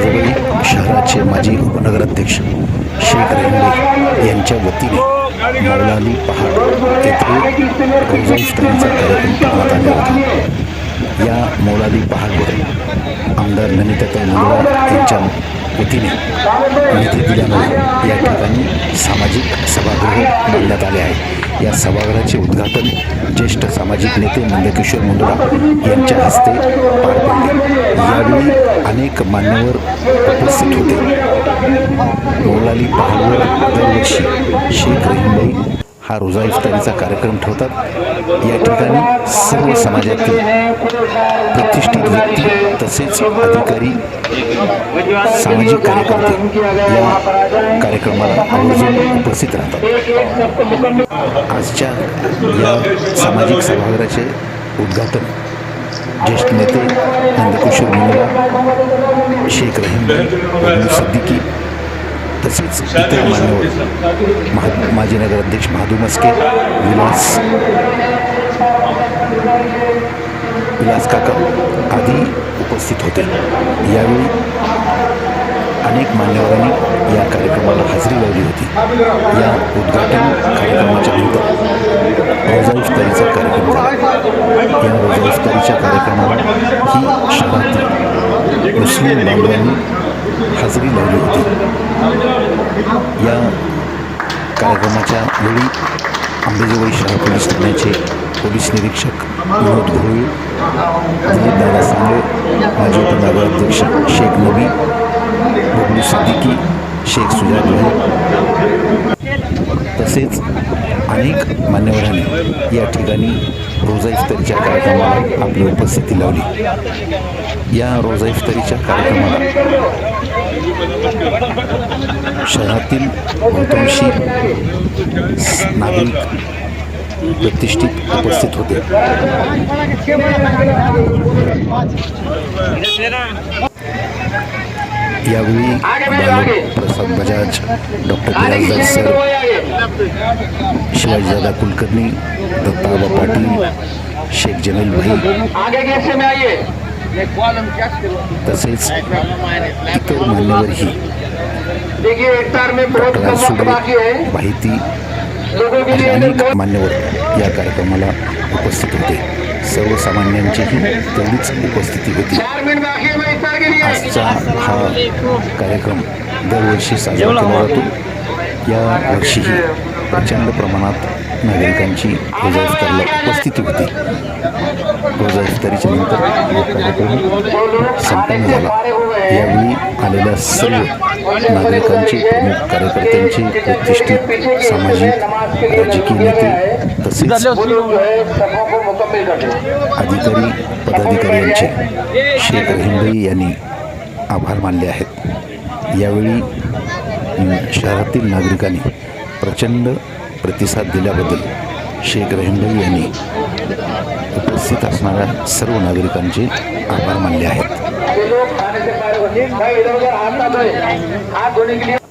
अंबाजोगाई शहराचे माजी उपनगराध्यक्ष शेख रेंडे यांच्या वतीने मौलानी पहाड येथे रोजा कार्यक्रम करण्यात आला होता. या मौलानी पहाडवर आमदार नमिताताई मुंदडा यांच्या वतीने निधी दिल्यामुळे या ठिकाणी सामाजिक सभागृह बांधण्यात आले आहे. या सभागृहाचे उद्घाटन ज्येष्ठ सामाजिक नेते नंदकिशोर मुंदडा यांच्या हस्ते पार पडले. यावेळी अनेक मान्यवर उपस्थित होते. मौलाली पहाडवर दरवर्षी शेख रहीमबाई हा रोजा इफ्तारीचा कार्यक्रम ठेवतात. या ठिकाणी सर्व समाजातील प्रतिष्ठित व्यक्ती तसेच अधिकारी सामाजिक कार्यकर्ते या कार्यक्रमाला आवर्जून उपस्थित राहतात. आजच्या या सामाजिक सभागृहाचे उद्घाटन ज्येष्ठ नेते नंदकिशोर मुंगला शेख रहीम सिद्दीकी तसेच इतर मान्यवर. महा माजी नगराध्यक्ष महादू मस्के विलास विलास काका आदी उपस्थित होते. यावेळी अनेक मान्यवरांनी या कार्यक्रमाला हजेरी लावली होती. या उद्घाटन कार्यक्रमाच्या नंतर रोजाईफ्तारीचा कार्यक्रम झाला. या रोजा इफ्तारीच्या कार्यक्रमाला ही शहरातील मुस्लिम बांधवांनी हजेरी लावली होती. या कार्यक्रमाच्या वेळी अंबेजोगाई शहर पोलीस ठाण्याचे पोलीस निरीक्षक विनोद भोळे दिलीपदादा सांगळे माजी उपनगराध्यक्ष शेख नबी बबलू सिद्दीकी शेख सुजात तसेच अनेक मान्यवरांनी या ठिकाणी रोजा इफ्तारीच्या कार्यक्रमाला आपली उपस्थिती लावली. या रोजा इफ्तारीच्या कार्यक्रमाला शहरातील बहुतांशी नागरिक प्रतिष्ठित उपस्थित होते. प्रसाद बजाज डॉक्टर बिराजदार सर शिवाजीदादा कुलकर्णी दत्ताबा पाटील, शेख जमील भाई तसेच इतर मान्यवरही देखिए इफ्तार में बहुत डॉक्टर कम वक्त सुडे बाकी है। माहिती लोगों के आणि अनेक मान्यवर या कार्यक्रमाला उपस्थित होते. सर्वसामान्यांचीही तेवढीच उपस्थिती होती. चार मिनट बाकी है मैं इफ्तार के लिए आजचा हा कार्यक्रम दरवर्षी साजरा केला जातो. या वर्षीही प्रचंड प्रमाणात नागरिकांची रोजा इफ्तारला उपस्थिती होती. रोजा इफ्तारीच्या नंतर कार्यक्रम संपन्न झाला. यावेळी आलेल्या सर्व नागरिकांचे प्रमुख कार्यकर्त्यांचे प्रतिष्ठित सामाजिक राजकीय नेते तसेच अधिकारी पदाधिकाऱ्यांचे शेख रहीमबाई यांनी आभार मानले आहेत. यावेळी शहरातील नागरिकांनी प्रचंड प्रतिसाद दिल्याबद्दल शेख रहीमबाई यांनी उपस्थित असणाऱ्या सर्व नागरिकांचे आभार मानले आहेत.